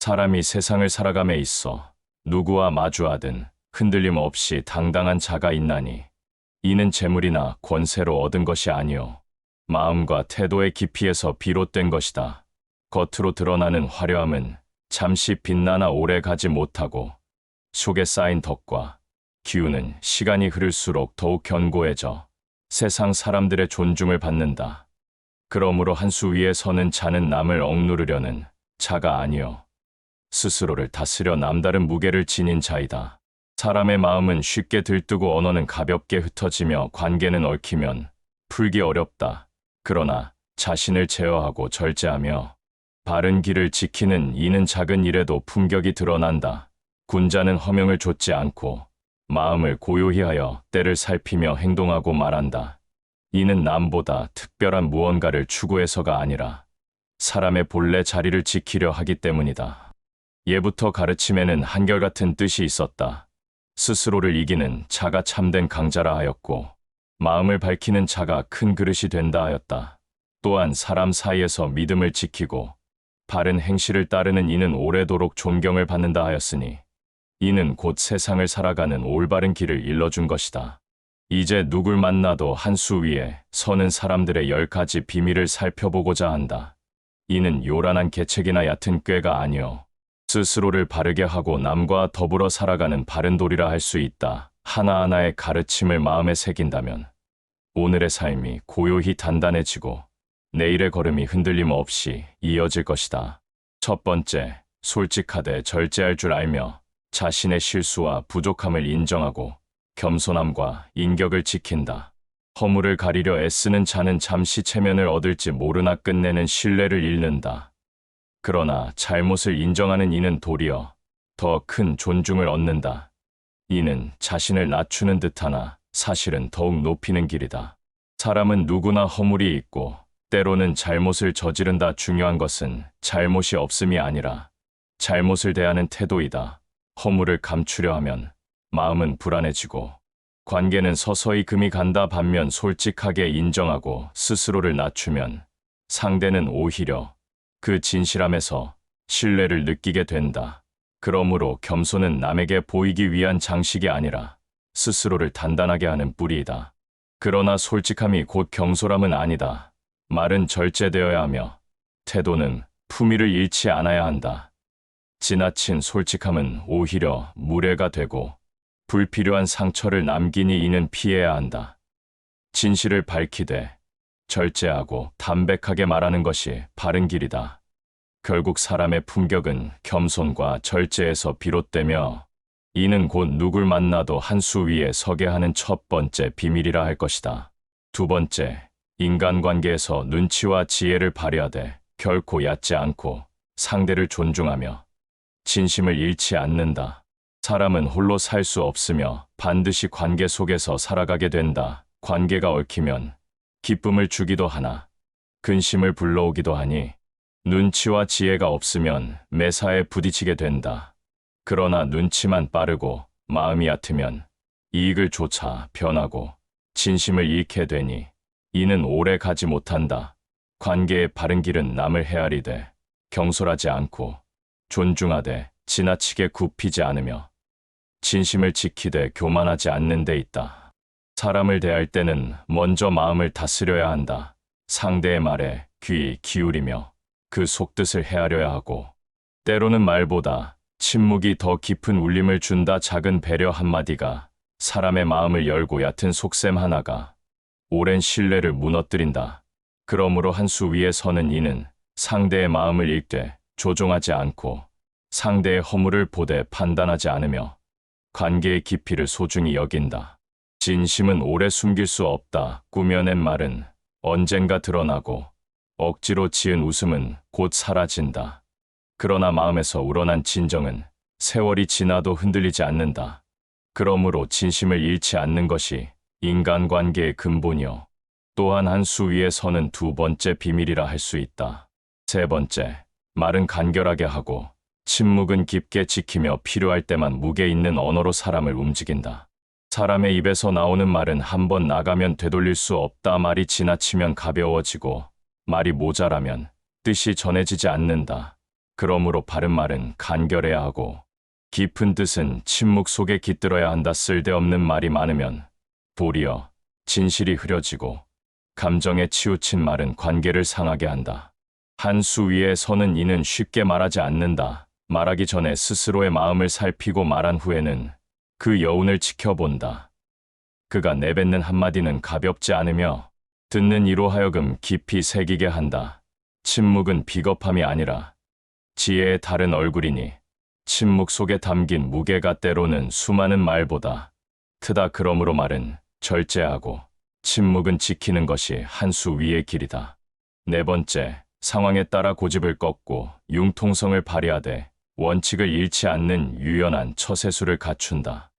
사람이 세상을 살아감에 있어 누구와 마주하든 흔들림 없이 당당한 자가 있나니 이는 재물이나 권세로 얻은 것이 아니요 마음과 태도의 깊이에서 비롯된 것이다. 겉으로 드러나는 화려함은 잠시 빛나나 오래 가지 못하고 속에 쌓인 덕과 기운은 시간이 흐를수록 더욱 견고해져 세상 사람들의 존중을 받는다. 그러므로 한 수 위에 서는 자는 남을 억누르려는 자가 아니요 스스로를 다스려 남다른 무게를 지닌 자이다. 사람의 마음은 쉽게 들뜨고 언어는 가볍게 흩어지며 관계는 얽히면 풀기 어렵다. 그러나 자신을 제어하고 절제하며 바른 길을 지키는 이는 작은 일에도 품격이 드러난다. 군자는 허명을 좇지 않고 마음을 고요히 하여 때를 살피며 행동하고 말한다. 이는 남보다 특별한 무언가를 추구해서가 아니라 사람의 본래 자리를 지키려 하기 때문이다. 예부터 가르침에는 한결같은 뜻이 있었다. 스스로를 이기는 자가 참된 강자라 하였고, 마음을 밝히는 자가 큰 그릇이 된다 하였다. 또한 사람 사이에서 믿음을 지키고, 바른 행실을 따르는 이는 오래도록 존경을 받는다 하였으니, 이는 곧 세상을 살아가는 올바른 길을 일러준 것이다. 이제 누굴 만나도 한 수 위에 서는 사람들의 열 가지 비밀을 살펴보고자 한다. 이는 요란한 계책이나 얕은 꾀가 아니요 스스로를 바르게 하고 남과 더불어 살아가는 바른 도리라 할 수 있다. 하나하나의 가르침을 마음에 새긴다면 오늘의 삶이 고요히 단단해지고 내일의 걸음이 흔들림 없이 이어질 것이다. 첫 번째, 솔직하되 절제할 줄 알며 자신의 실수와 부족함을 인정하고 겸손함과 인격을 지킨다. 허물을 가리려 애쓰는 자는 잠시 체면을 얻을지 모르나 끝내는 신뢰를 잃는다. 그러나 잘못을 인정하는 이는 도리어 더 큰 존중을 얻는다. 이는 자신을 낮추는 듯하나 사실은 더욱 높이는 길이다. 사람은 누구나 허물이 있고 때로는 잘못을 저지른다 중요한 것은 잘못이 없음이 아니라 잘못을 대하는 태도이다. 허물을 감추려 하면 마음은 불안해지고 관계는 서서히 금이 간다 반면 솔직하게 인정하고 스스로를 낮추면 상대는 오히려 그 진실함에서 신뢰를 느끼게 된다. 그러므로 겸손은 남에게 보이기 위한 장식이 아니라 스스로를 단단하게 하는 뿌리이다. 그러나 솔직함이 곧 경솔함은 아니다. 말은 절제되어야 하며 태도는 품위를 잃지 않아야 한다. 지나친 솔직함은 오히려 무례가 되고 불필요한 상처를 남기니 이는 피해야 한다. 진실을 밝히되 절제하고 담백하게 말하는 것이 바른 길이다. 결국 사람의 품격은 겸손과 절제에서 비롯되며 이는 곧 누굴 만나도 한 수 위에 서게 하는 첫 번째 비밀이라 할 것이다. 두 번째, 인간관계에서 눈치와 지혜를 발휘하되 결코 얕지 않고 상대를 존중하며 진심을 잃지 않는다. 사람은 홀로 살 수 없으며 반드시 관계 속에서 살아가게 된다. 관계가 얽히면 기쁨을 주기도 하나 근심을 불러오기도 하니 눈치와 지혜가 없으면 매사에 부딪히게 된다. 그러나 눈치만 빠르고 마음이 얕으면 이익을 쫓아 변하고 진심을 잃게 되니 이는 오래 가지 못한다. 관계의 바른 길은 남을 헤아리되 경솔하지 않고 존중하되 지나치게 굽히지 않으며 진심을 지키되 교만하지 않는 데 있다. 사람을 대할 때는 먼저 마음을 다스려야 한다. 상대의 말에 귀 기울이며 그 속뜻을 헤아려야 하고 때로는 말보다 침묵이 더 깊은 울림을 준다 작은 배려 한마디가 사람의 마음을 열고 얕은 속셈 하나가 오랜 신뢰를 무너뜨린다. 그러므로 한 수 위에 서는 이는 상대의 마음을 읽되 조종하지 않고 상대의 허물을 보되 판단하지 않으며 관계의 깊이를 소중히 여긴다. 진심은 오래 숨길 수 없다. 꾸며낸 말은 언젠가 드러나고 억지로 지은 웃음은 곧 사라진다. 그러나 마음에서 우러난 진정은 세월이 지나도 흔들리지 않는다. 그러므로 진심을 잃지 않는 것이 인간관계의 근본이요. 또한 한 수 위에 서는 두 번째 비밀이라 할 수 있다. 세 번째, 말은 간결하게 하고 침묵은 깊게 지키며 필요할 때만 무게 있는 언어로 사람을 움직인다. 사람의 입에서 나오는 말은 한 번 나가면 되돌릴 수 없다. 말이 지나치면 가벼워지고 말이 모자라면 뜻이 전해지지 않는다. 그러므로 바른 말은 간결해야 하고 깊은 뜻은 침묵 속에 깃들어야 한다. 쓸데없는 말이 많으면 도리어 진실이 흐려지고 감정에 치우친 말은 관계를 상하게 한다. 한 수 위에 서는 이는 쉽게 말하지 않는다. 말하기 전에 스스로의 마음을 살피고 말한 후에는 그 여운을 지켜본다. 그가 내뱉는 한마디는 가볍지 않으며 듣는 이로 하여금 깊이 새기게 한다. 침묵은 비겁함이 아니라 지혜의 다른 얼굴이니 침묵 속에 담긴 무게가 때로는 수많은 말보다 크다 그러므로 말은 절제하고 침묵은 지키는 것이 한 수 위의 길이다. 네 번째, 상황에 따라 고집을 꺾고 융통성을 발휘하되 원칙을 잃지 않는 유연한 처세술을 갖춘다.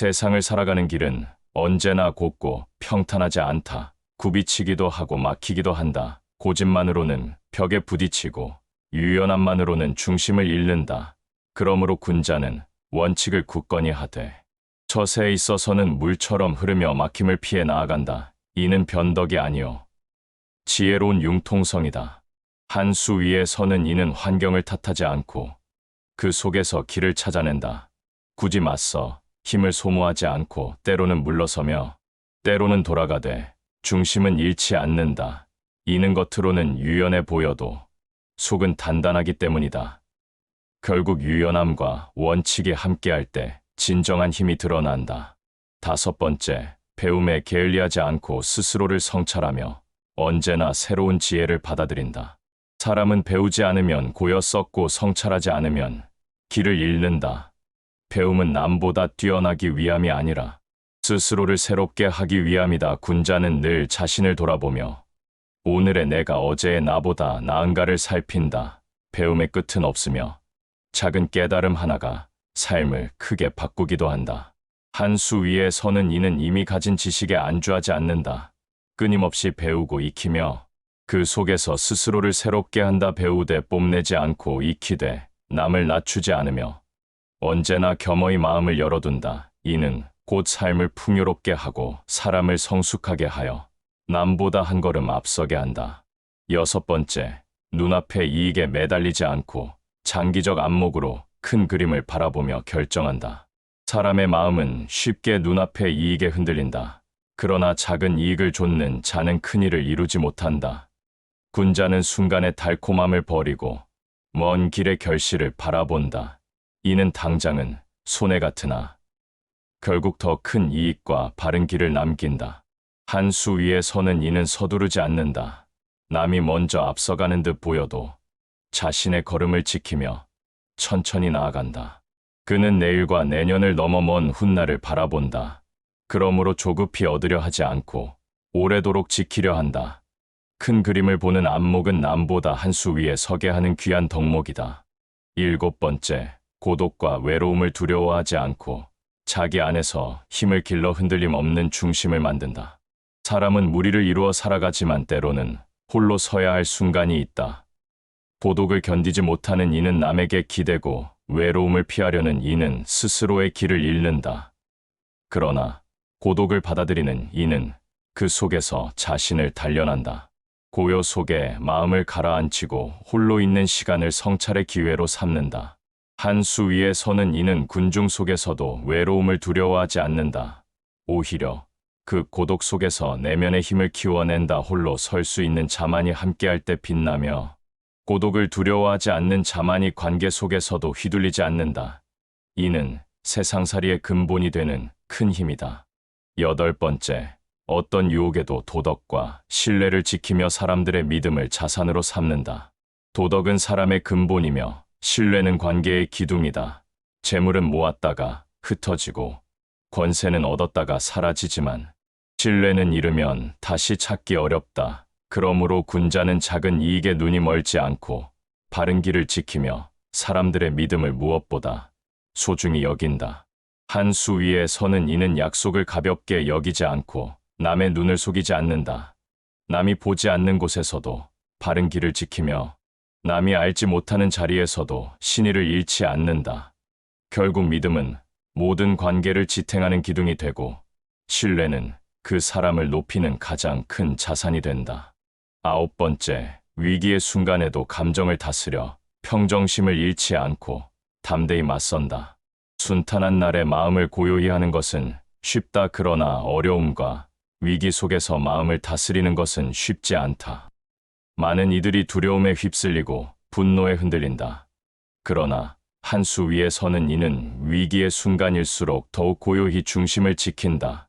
세상을 살아가는 길은 언제나 곱고 평탄하지 않다. 굽이치기도 하고 막히기도 한다. 고집만으로는 벽에 부딪히고 유연함만으로는 중심을 잃는다. 그러므로 군자는 원칙을 굳건히 하되 처세에 있어서는 물처럼 흐르며 막힘을 피해 나아간다. 이는 변덕이 아니요 지혜로운 융통성이다. 한 수 위에 서는 이는 환경을 탓하지 않고 그 속에서 길을 찾아낸다. 굳이 맞서 힘을 소모하지 않고 때로는 물러서며 때로는 돌아가되 중심은 잃지 않는다. 이는 겉으로는 유연해 보여도 속은 단단하기 때문이다. 결국 유연함과 원칙이 함께할 때 진정한 힘이 드러난다. 다섯 번째, 배움에 게을리하지 않고 스스로를 성찰하며 언제나 새로운 지혜를 받아들인다. 사람은 배우지 않으면 고여 썩고 성찰하지 않으면 길을 잃는다. 배움은 남보다 뛰어나기 위함이 아니라 스스로를 새롭게 하기 위함이다. 군자는 늘 자신을 돌아보며 오늘의 내가 어제의 나보다 나은가를 살핀다. 배움의 끝은 없으며 작은 깨달음 하나가 삶을 크게 바꾸기도 한다. 한 수 위에 서는 이는 이미 가진 지식에 안주하지 않는다. 끊임없이 배우고 익히며 그 속에서 스스로를 새롭게 한다. 배우되 뽐내지 않고 익히되 남을 낮추지 않으며 언제나 겸허히 마음을 열어둔다. 이는 곧 삶을 풍요롭게 하고 사람을 성숙하게 하여 남보다 한 걸음 앞서게 한다. 여섯 번째, 눈앞의 이익에 매달리지 않고 장기적 안목으로 큰 그림을 바라보며 결정한다. 사람의 마음은 쉽게 눈앞의 이익에 흔들린다. 그러나 작은 이익을 좇는 자는 큰 일을 이루지 못한다. 군자는 순간의 달콤함을 버리고 먼 길의 결실을 바라본다. 이는 당장은 손해 같으나 결국 더 큰 이익과 바른 길을 남긴다. 한 수 위에 서는 이는 서두르지 않는다. 남이 먼저 앞서가는 듯 보여도 자신의 걸음을 지키며 천천히 나아간다. 그는 내일과 내년을 넘어 먼 훗날을 바라본다. 그러므로 조급히 얻으려 하지 않고 오래도록 지키려 한다. 큰 그림을 보는 안목은 남보다 한 수 위에 서게 하는 귀한 덕목이다. 일곱 번째, 고독과 외로움을 두려워하지 않고 자기 안에서 힘을 길러 흔들림 없는 중심을 만든다. 사람은 무리를 이루어 살아가지만 때로는 홀로 서야 할 순간이 있다. 고독을 견디지 못하는 이는 남에게 기대고 외로움을 피하려는 이는 스스로의 길을 잃는다. 그러나 고독을 받아들이는 이는 그 속에서 자신을 단련한다. 고요 속에 마음을 가라앉히고 홀로 있는 시간을 성찰의 기회로 삼는다. 한 수 위에 서는 이는 군중 속에서도 외로움을 두려워하지 않는다. 오히려 그 고독 속에서 내면의 힘을 키워낸다 홀로 설 수 있는 자만이 함께할 때 빛나며 고독을 두려워하지 않는 자만이 관계 속에서도 휘둘리지 않는다. 이는 세상살이의 근본이 되는 큰 힘이다. 여덟 번째, 어떤 유혹에도 도덕과 신뢰를 지키며 사람들의 믿음을 자산으로 삼는다. 도덕은 사람의 근본이며 신뢰는 관계의 기둥이다. 재물은 모았다가 흩어지고 권세는 얻었다가 사라지지만 신뢰는 잃으면 다시 찾기 어렵다. 그러므로 군자는 작은 이익에 눈이 멀지 않고 바른 길을 지키며 사람들의 믿음을 무엇보다 소중히 여긴다. 한 수 위에 서는 이는 약속을 가볍게 여기지 않고 남의 눈을 속이지 않는다. 남이 보지 않는 곳에서도 바른 길을 지키며 남이 알지 못하는 자리에서도 신의를 잃지 않는다. 결국 믿음은 모든 관계를 지탱하는 기둥이 되고 신뢰는 그 사람을 높이는 가장 큰 자산이 된다. 아홉 번째, 위기의 순간에도 감정을 다스려 평정심을 잃지 않고 담대히 맞선다. 순탄한 날에 마음을 고요히 하는 것은 쉽다 그러나 어려움과 위기 속에서 마음을 다스리는 것은 쉽지 않다. 많은 이들이 두려움에 휩쓸리고 분노에 흔들린다. 그러나 한 수 위에 서는 이는 위기의 순간일수록 더욱 고요히 중심을 지킨다.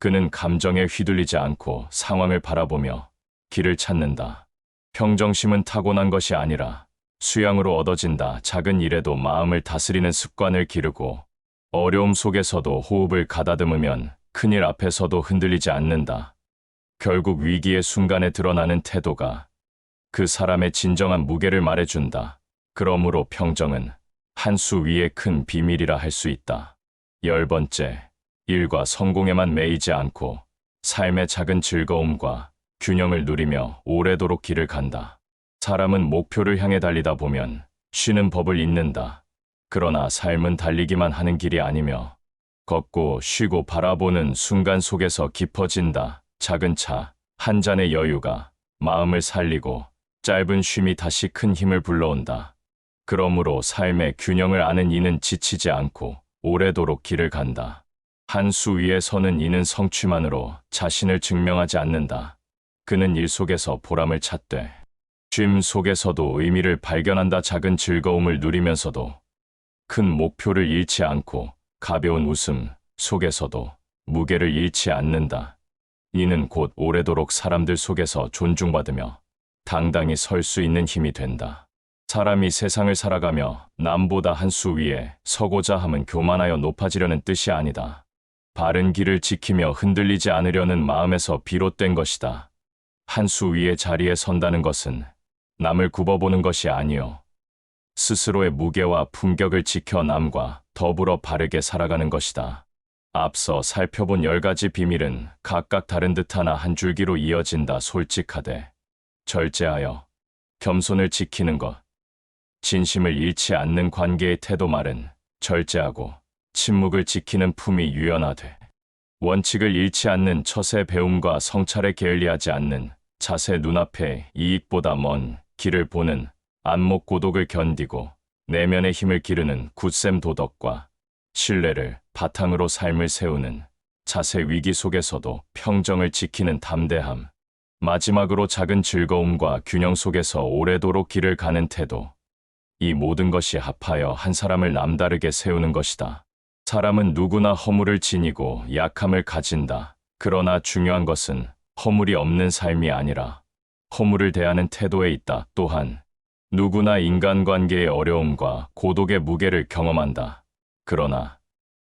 그는 감정에 휘둘리지 않고 상황을 바라보며 길을 찾는다. 평정심은 타고난 것이 아니라 수양으로 얻어진다. 작은 일에도 마음을 다스리는 습관을 기르고 어려움 속에서도 호흡을 가다듬으면 큰일 앞에서도 흔들리지 않는다. 결국 위기의 순간에 드러나는 태도가 그 사람의 진정한 무게를 말해준다. 그러므로 평정은 한 수 위에 큰 비밀이라 할 수 있다. 열 번째, 일과 성공에만 매이지 않고 삶의 작은 즐거움과 균형을 누리며 오래도록 길을 간다. 사람은 목표를 향해 달리다 보면 쉬는 법을 잊는다. 그러나 삶은 달리기만 하는 길이 아니며 걷고 쉬고 바라보는 순간 속에서 깊어진다. 작은 차, 한 잔의 여유가 마음을 살리고 짧은 쉼이 다시 큰 힘을 불러온다. 그러므로 삶의 균형을 아는 이는 지치지 않고 오래도록 길을 간다. 한 수 위에 서는 이는 성취만으로 자신을 증명하지 않는다. 그는 일 속에서 보람을 찾되 쉼 속에서도 의미를 발견한다. 작은 즐거움을 누리면서도 큰 목표를 잃지 않고 가벼운 웃음 속에서도 무게를 잃지 않는다. 이는 곧 오래도록 사람들 속에서 존중받으며 당당히 설 수 있는 힘이 된다. 사람이 세상을 살아가며 남보다 한 수 위에 서고자 함은 교만하여 높아지려는 뜻이 아니다. 바른 길을 지키며 흔들리지 않으려는 마음에서 비롯된 것이다. 한 수 위의 자리에 선다는 것은 남을 굽어보는 것이 아니요. 스스로의 무게와 품격을 지켜 남과 더불어 바르게 살아가는 것이다. 앞서 살펴본 열 가지 비밀은 각각 다른 듯 하나 한 줄기로 이어진다. 솔직하되 절제하여 겸손을 지키는 것, 진심을 잃지 않는 관계의 태도 말은 절제하고 침묵을 지키는 품이 유연하되 원칙을 잃지 않는 처세 배움과 성찰에 게을리하지 않는 자세 눈앞에 이익보다 먼 길을 보는 안목 고독을 견디고 내면의 힘을 기르는 굳셈 도덕과 신뢰를 바탕으로 삶을 세우는 자세 위기 속에서도 평정을 지키는 담대함 마지막으로 작은 즐거움과 균형 속에서 오래도록 길을 가는 태도 이 모든 것이 합하여 한 사람을 남다르게 세우는 것이다. 사람은 누구나 허물을 지니고 약함을 가진다. 그러나 중요한 것은 허물이 없는 삶이 아니라 허물을 대하는 태도에 있다. 또한 누구나 인간관계의 어려움과 고독의 무게를 경험한다. 그러나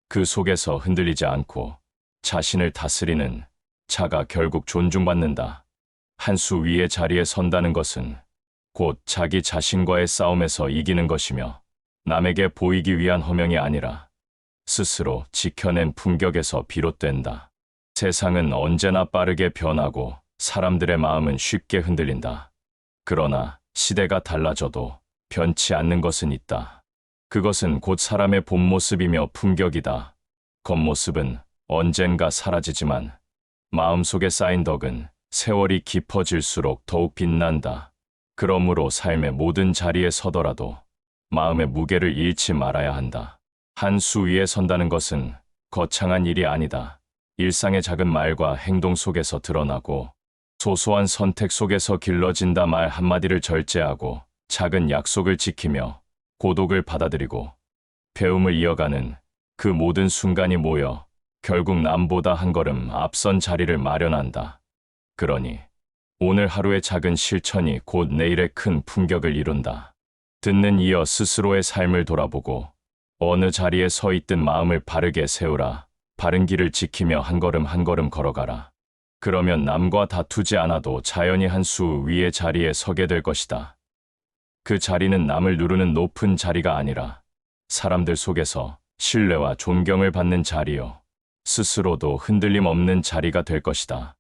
그 속에서 흔들리지 않고 자신을 다스리는 자가 결국 존중받는다. 한 수 위의 자리에 선다는 것은 곧 자기 자신과의 싸움에서 이기는 것이며 남에게 보이기 위한 허명이 아니라 스스로 지켜낸 품격에서 비롯된다. 세상은 언제나 빠르게 변하고 사람들의 마음은 쉽게 흔들린다. 그러나 시대가 달라져도 변치 않는 것은 있다. 그것은 곧 사람의 본 모습이며 품격이다. 겉모습은 언젠가 사라지지만 마음속에 쌓인 덕은 세월이 깊어질수록 더욱 빛난다. 그러므로 삶의 모든 자리에 서더라도 마음의 무게를 잃지 말아야 한다. 한 수 위에 선다는 것은 거창한 일이 아니다. 일상의 작은 말과 행동 속에서 드러나고 소소한 선택 속에서 길러진다 말 한마디를 절제하고 작은 약속을 지키며 고독을 받아들이고 배움을 이어가는 그 모든 순간이 모여 결국 남보다 한 걸음 앞선 자리를 마련한다. 그러니 오늘 하루의 작은 실천이 곧 내일의 큰 품격을 이룬다. 듣는 이어 스스로의 삶을 돌아보고 어느 자리에 서 있든 마음을 바르게 세우라. 바른 길을 지키며 한 걸음 한 걸음 걸어가라. 그러면 남과 다투지 않아도 자연히 한 수 위의 자리에 서게 될 것이다. 그 자리는 남을 누르는 높은 자리가 아니라 사람들 속에서 신뢰와 존경을 받는 자리요. 스스로도 흔들림 없는 자리가 될 것이다.